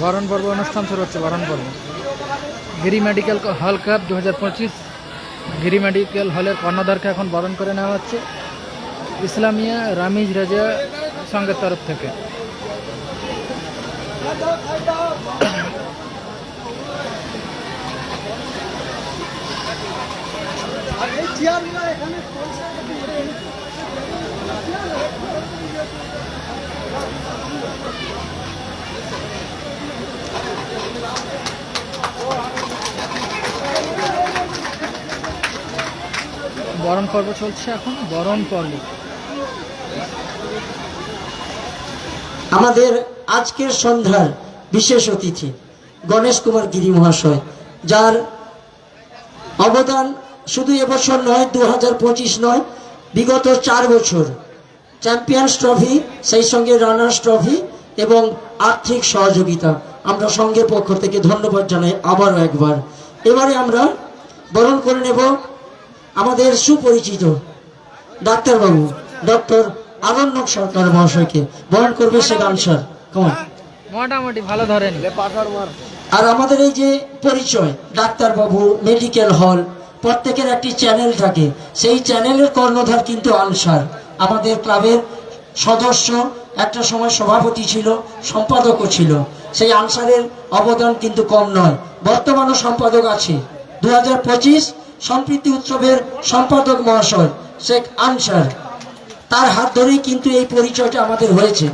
বরণ পর্ব অনুষ্ঠান শুরু হচ্ছে বরণ পর্ব। গিরি মেডিকেল হল কাপ দু হাজার পঁচিশ, গিরি মেডিকেল হলের কর্ণধারকে এখন বরণ করে নেওয়া হচ্ছে, ইসলামিয়া রামিজ রাজা সংঘের তরফ থেকে। বরণ পর্ব চলছে এখন বরণ পর্ব। আমাদের আজকের সন্ধ্যার বিশেষ অতিথি, গণেশ কুমার গিরি মহাশয়, যার অবদান শুধু এবছর নয় দু নয়, বিগত চার বছর। চ্যাম্পিয়ন্স ট্রফি সেই সঙ্গে রানার্স ট্রফি এবং আর্থিক সহযোগিতা। আমরা সঙ্গের পক্ষ থেকে ধন্যবাদ জানাই আবারও একবার। এবারে আমরা বরণ করে নেব আমাদের সুপরিচিত ডাক্তারবাবু ডক্টর আনন্দক সরকার মহাশয়কে বরণ করবে সে গান স্যার। কমান মোটামুটি ভালো ধরেন। আর আমাদের এই যে পরিচয় ডাক্তারবাবু মেডিকেল হল প্রত্যেকের একটি চ্যানেল থাকে। সেই চ্যানেলের কর্ণধার কিন্তু আনসার। আমাদের ক্লাবের সদস্য একটা সময় সভাপতি ছিল সম্পাদকও ছিল। সেই আনসারের অবদান কিন্তু কম নয়। বর্তমানও সম্পাদক আছে। দু হাজার পঁচিশ সম্প্রীতি উৎসবের সম্পাদক মহাশয় শেখ আনসার, তার হাত ধরেই কিন্তু এই পরিচয়টা আমাদের হয়েছে।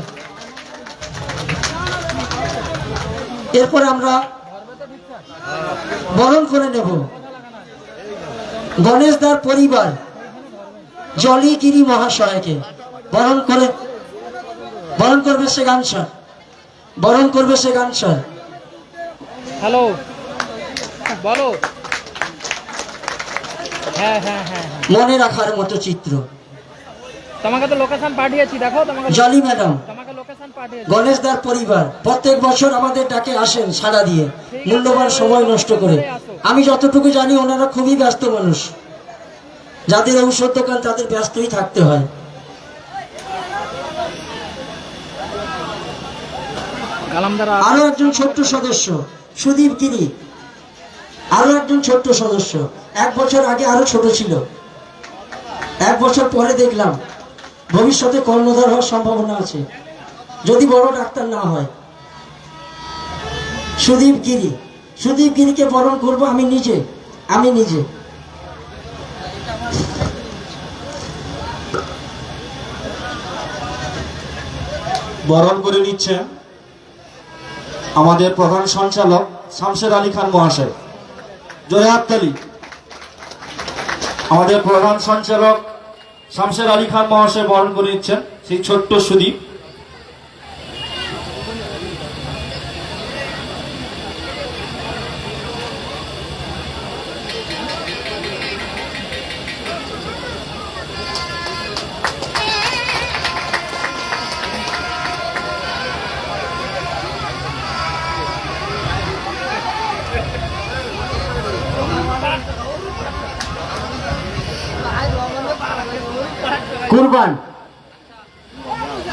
এরপর আমরা বরণ করে নেব। গণেশদার পরিবার জলিগিরি মহাশয়কে বরণ করে, বরণ করবে সে গানসা বরণ করবে সে গানসা হ্যালো, বলো। মনে রাখার মতো চিত্র। তোমাকে তো লোকেশন পাঠিয়েছি দেখো তোমাকে জলি ম্যাডাম তোমাকে লোকেশন পাঠিয়েছি। গণেশদার পরিবার প্রত্যেক বছর আমাদের ডাকে আসেন সাড়া দিয়ে মূল্যবান সময় নষ্ট করে। আমি যতটুকু জানি ওনারা খুবই ব্যস্ত মানুষ। যাদের ঔষধ দোকান তাদের ব্যস্তই থাকতে হয়। আরও একজন ছোট্ট সদস্য সুদীপ গিরি। আরও একজন ছোট্ট সদস্য। এক বছর আগে আরও ছোট ছিল। এক বছর পরে দেখলাম, ভবিষ্যতে কর্ণধার হওয়ার সম্ভাবনা আছে। যদি বড় ডাক্তার না হয়। সুদীপ গিরি, সুদীপ গিরিকে বরণ করব আমি নিজে আমি নিজে। বরণ করে নিচ্ছেন আমাদের প্রধান সঞ্চালক শামশের আলী খান মহাশয়। জয়াত্তালি আমাদের প্রধান সঞ্চালক শামশের আলী খান মহাশয় বরণ করে নিচ্ছেন সেই ছোট্ট সুদীপ।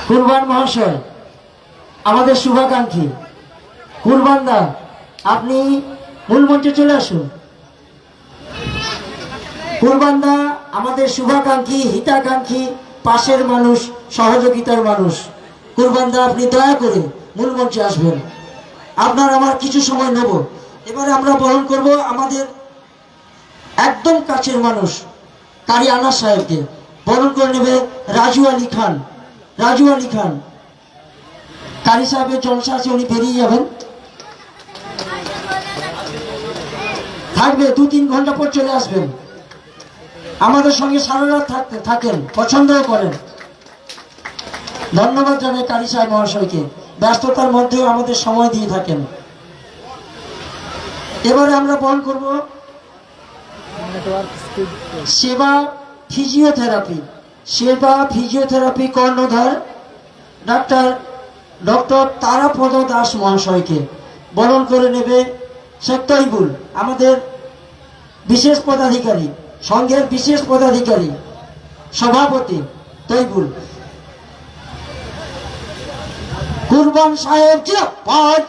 কুরবান মহাশয়, আমাদের শুভাকাঙ্ক্ষী। কুরবান দা, আপনি মূল মঞ্চে চলে আসুন। কুরবান দা, আমাদের শুভাকাঙ্ক্ষী, হিতাকাঙ্ক্ষী, পাশের মানুষ, সহযোগিতার মানুষ। কুরবান দা, আপনি দয়া করে মূল মঞ্চে আসবেন। আপনার আমার কিছু সময় নেব। এবারে আমরা বরণ করব আমাদের একদম কাছের মানুষ কারি আনাস সাহেবকে। বরণ করে নেবে রাজু আলী খান। রাজু আলী খান। কারি সাহেবের জলসা আছে উনি বেরিয়ে যাবেন। থাকবে দু তিন ঘণ্টা পর চলে আসবেন। আমাদের সঙ্গে সারা রাত থাকতে থাকেন পছন্দও করেন। ধন্যবাদ জানাই কারি সাহেব মহাশয়কে। ব্যস্ততার মধ্যেও আমাদের সময় দিয়ে থাকেন। এবারে আমরা বরণ করব সেবা ফিজিওথেরাপি সেবা ফিজিওথেরাপি কর্ণধার ডাক্তার ডক্টর তারাপদ দাস মহাশয়কে বরণ করে নেবে শেখ তৈবুল আমাদের বিশেষ পদাধিকারী, সংঘের বিশেষ পদাধিকারী, সভাপতি তৈবুল কুরবান সাহেব জিরাপাদ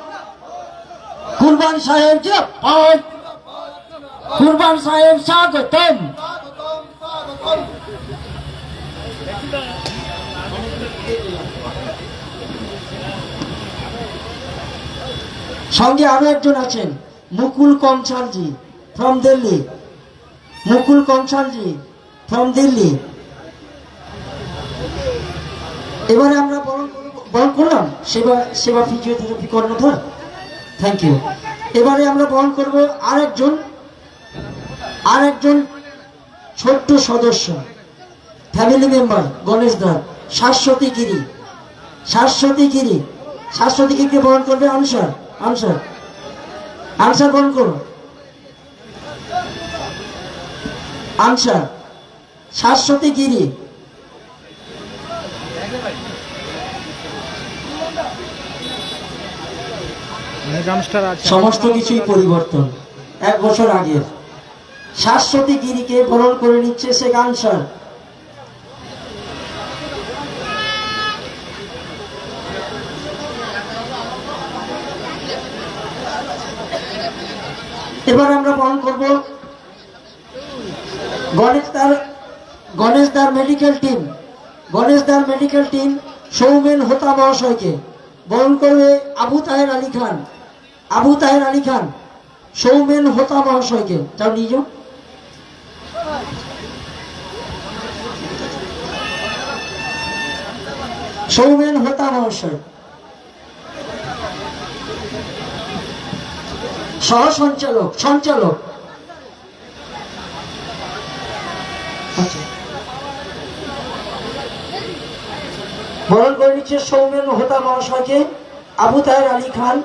কুরবান সাহেব জিন্দাবাদ কুরবান সাহেব স্বাগতম। সঙ্গে আরও একজন আছেন, মুকুল কমসালজি ফ্রম দিল্লি মুকুল কমসালজি ফ্রম দিল্লি এবারে আমরা বরণ বরণ করলাম, সেবা সেবা ফিজিওথেরাপি কর্মধার থ্যাংক ইউ এবারে আমরা বরণ করব আরেকজন আরেকজন ছোট্ট সদস্য ফ্যামিলি মেম্বার গণেশ দাস শাশ্বতী গিরি। শাশ্বতী গিরি। শাশ্বতী গিরিকে বরণ করবে আনসার আনসার। আনসার বরণ করো। আনসার। শাশ্বতী গিরি। সমস্ত কিছুই পরিবর্তন। এক বছর আগের। শাশ্বতী গিরিকে বরণ করে নিচ্ছে সে আনসার। এবার আমরা বরণ করব গণেশ দার গণেশ দার মেডিকেল টিম গণেশ দার মেডিকেল টিম সৌমেন হোতা মহাশয়কে। বরণ করবে আবু তাহের আলী খান। আবু তাহের আলী খান সৌমেন হোতা মহাশয়কে। যাও নিজ সৌমেন হোতা মহাশয়। সহ সঞ্চালক। সঞ্চালক আচ্ছা। বরণ করে নিচ্ছে সৌমেন হোতা মহাশয়কে। আবু তাহের আলী খান।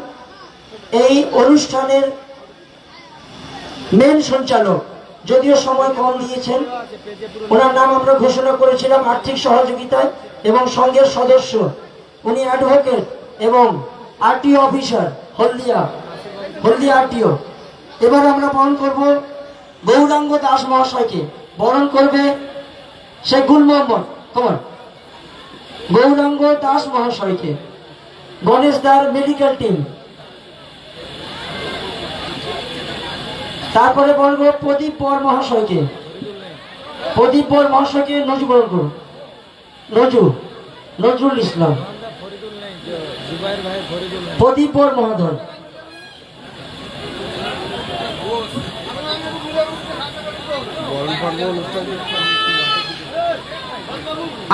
এই অনুষ্ঠানের মেন সঞ্চালক। যদিও সময় কম দিয়েছেন। ওনার নাম আমরা ঘোষণা করেছিলাম আর্থিক সহযোগিতায় এবং সংঘের সদস্য। উনি অ্যাডভোকেট এবং RTO officer Haldia. Haldia RTO এবার আমরা বরণ করব গৌরাঙ্গ দাস মহাশয়কে। বরণ করবে শেখ গুল মোহাম্মদ। কমন গৌরাঙ্গ দাস মহাশয়কে। গণেশ দার মেডিকেল টিম তারপরে বলব প্রদীপ বর মহাশয়কে। প্রদীপ বর মহাশয়কে নজু বরণ করুন নজু, নজরুল ইসলাম। প্রদীপ বর মহাদয়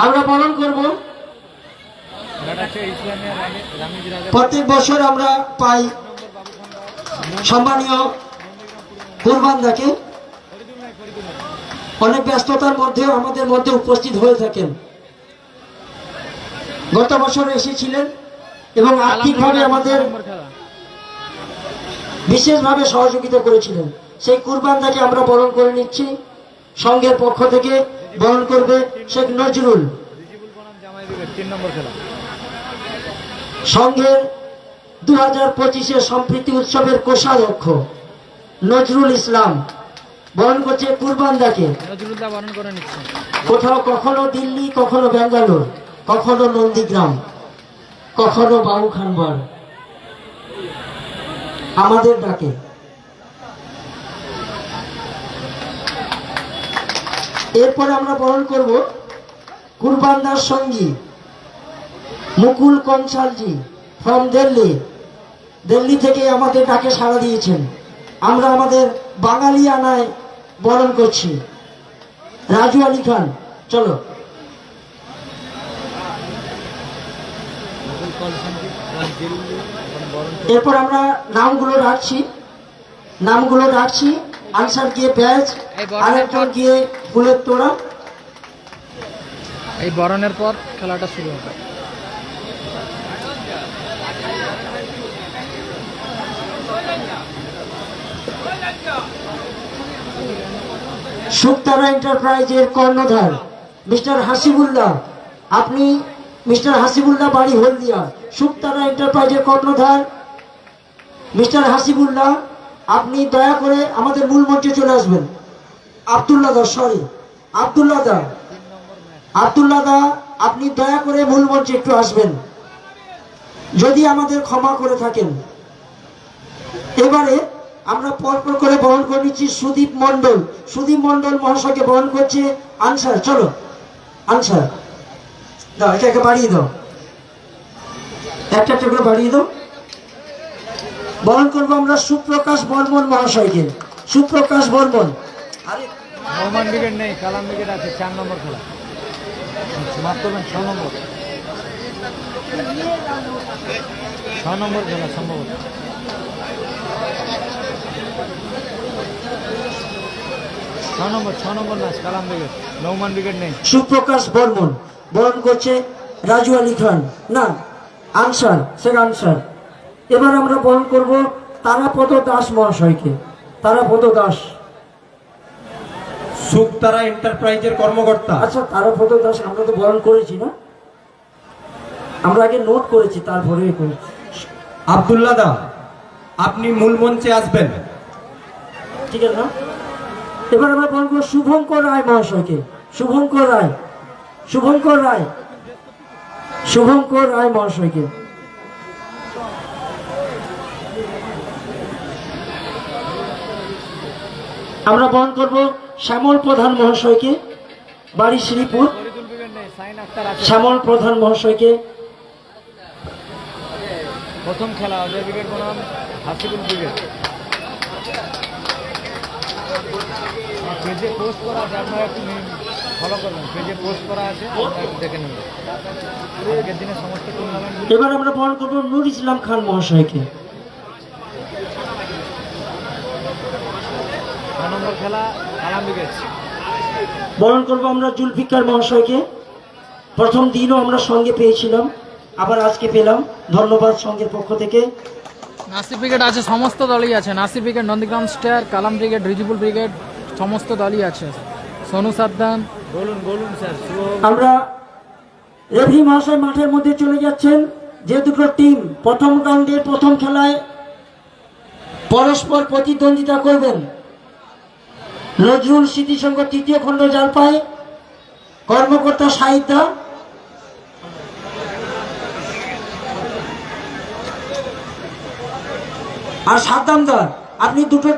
আমরা পালন করব। প্রত্যেক বছর আমরা পাই সম্মানীয় কুরবানদাকে অনেক ব্যস্ততার মধ্যেও আমাদের মধ্যে উপস্থিত হয়ে থাকেন। গত বছর এসেছিলেন এবং আর্থিকভাবে আমাদের বিশেষভাবে সহযোগিতা করেছিলেন। সেই কুরবানদাকে আমরা বরণ করে নিচ্ছি। সংঘের পক্ষ থেকে বরণ করবে শেখ নজরুল। সংঘের দু হাজার পঁচিশের সম্প্রীতি উৎসবের কোষাধ্যক্ষ নজরুল ইসলাম। বরণ করছে কুরবানদাকে কোথাও কখনো দিল্লি, কখনো ব্যাঙ্গালোর, কখনো নন্দীগ্রাম, কখনো বাবু খানবার আমাদের ডাকে। এরপর আমরা বরণ করব কুরবানদার সঙ্গী মুকুল কনসালজি ফ্রম দিল্লি দিল্লি থেকে আমাদের ডাকে সাড়া দিয়েছেন। আমরা আমাদের বাঙালি আনায় বরণ করছি। রাজু আলী খান, চলো। এরপর আমরা নামগুলো রাখছি। নামগুলো রাখছি। আনসার গিয়ে বড় আরেকজন গিয়ে ফুলের তোড়া এই বরণের পর খেলাটা শুরু হবে। শুকতারা এন্টারপ্রাইজের কর্ণধার মিস্টার হাসিবুল্লাহ। আপনি মিস্টার হাসিবুল্লাহ বাড়ি হলদিয়া শুকতারা এন্টারপ্রাইজের কর্ণধার মিস্টার হাসিবুল্লাহ। আপনি দয়া করে আমাদের মূল মঞ্চে চলে আসবেন। আবদুল্লাহ দা সরি আবদুল্লাহ দা। দা, আপনি দয়া করে মূল মঞ্চে একটু আসবেন। যদি আমাদের ক্ষমা করে থাকেন। এবারে আমরা পরপর করে বহন করে নিচ্ছি সুদীপ মন্ডল সুদীপ মন্ডল মহাশয়কে বহন করছে আনসার। চলো, আনসার। দাও এটা একে বাড়িয়ে দাও। একটা একটা করে বাড়িয়ে দাও। বরণ করব আমরা সুপ্রকাশ বর্মন মহাশয়কে। সুপ্রকাশ বর্মন। ব্রিগেড নেই কালাম ব্রিগেড আছে চার নম্বর খেলা। করবেন ছ নম্বর। ছ নম্বর খেলা সম্ভবত। ছ নম্বর ছ number match Kalam brigade Nouman brigade নেই। সুপ্রকাশ বর্মন। বরণ করছে রাজু আলী খান। না আনসার সে আনসার। এবার আমরা বরণ করব তারাপদ দাস মহাশয়কে। তারাপদ দাস। সুখতারা এন্টারপ্রাইজের কর্মকর্তা। আচ্ছা তারাপদ দাস আমরা তো বরণ করেছি না? আমরা আগে নোট করেছি তারপরে। আব্দুল্লাহ দা আপনি মূল মঞ্চে আসবেন। ঠিক আছে না এবার আমরা বরণ করব শুভঙ্কর রায় মহাশয়কে। শুভঙ্কর রায় শুভঙ্কর রায় শুভঙ্কর রায় মহাশয়কে। আমরা বরণ করব শ্যামল প্রধান মহাশয়কে বাড়ি শ্রীপুর। শ্যামল প্রধান মহাশয়কে। প্রথম খেলা অজয় ব্রিগেড বনাম হাসিবুল ব্রিগেড পেজে পোস্ট করা আছে আপনারা একটু ফলো করবেন। পেজে পোস্ট করা আছে দেখে নেবেন। আজকের দিনে সমস্ত টুর্নামেন্টগুলো এবার আমরা বরণ করব নূর ইসলাম খান মহাশয়কে ছ নম্বর খেলা বরণ করব আমরা জুলফিকার মহাশয়কে। প্রথম দিনও আমরা সঙ্গে পেয়েছিলাম আবার আজকে পেলাম ধন্যবাদ সঙ্গের পক্ষ থেকে। নাসিব ব্রিগেড আছে সমস্ত দলই আছে। Nasib brigade Nandigram star Kalam brigade Rijibul brigade সমস্ত দলই আছে। সোনু সাদ্দাম বলুন বলুন স্যার আমরা রেফরি মহাশয় মাঠের মধ্যে চলে যাচ্ছেন। যে দুটো টিম প্রথম রাউন্ডের প্রথম খেলায় পরস্পর প্রতিদ্বন্দ্বিতা করবেন। নজরুল স্মৃতিসংঘ তৃতীয় খণ্ড জালপাই, কর্মকর্তা সাহিত্য। আর সাদ্দামদার আপনি দুটো,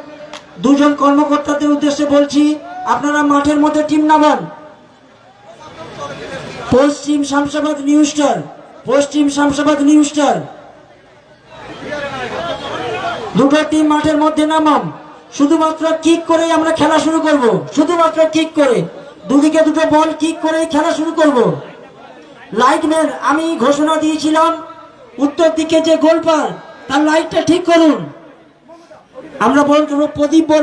দুজন কর্মকর্তাদের উদ্দেশ্যে বলছি, আপনারা মাঠের মধ্যে টিম নামান। পশ্চিম শামসাবাদ নিউ স্টার পশ্চিম শামসাবাদ নিউ স্টার দুটো টিম মাঠের মধ্যে নামাম। শুধুমাত্র কিক করে আমরা খেলা শুরু করব। শুধুমাত্র কিক করে। দুদিকে দুটো বল কিক করে খেলা শুরু করব। লাইটম্যান আমি ঘোষণা দিয়েছিলাম, উত্তর দিকে যে গোলপার তার লাইটটা ঠিক করুন। আমরা বল প্রদীপ বল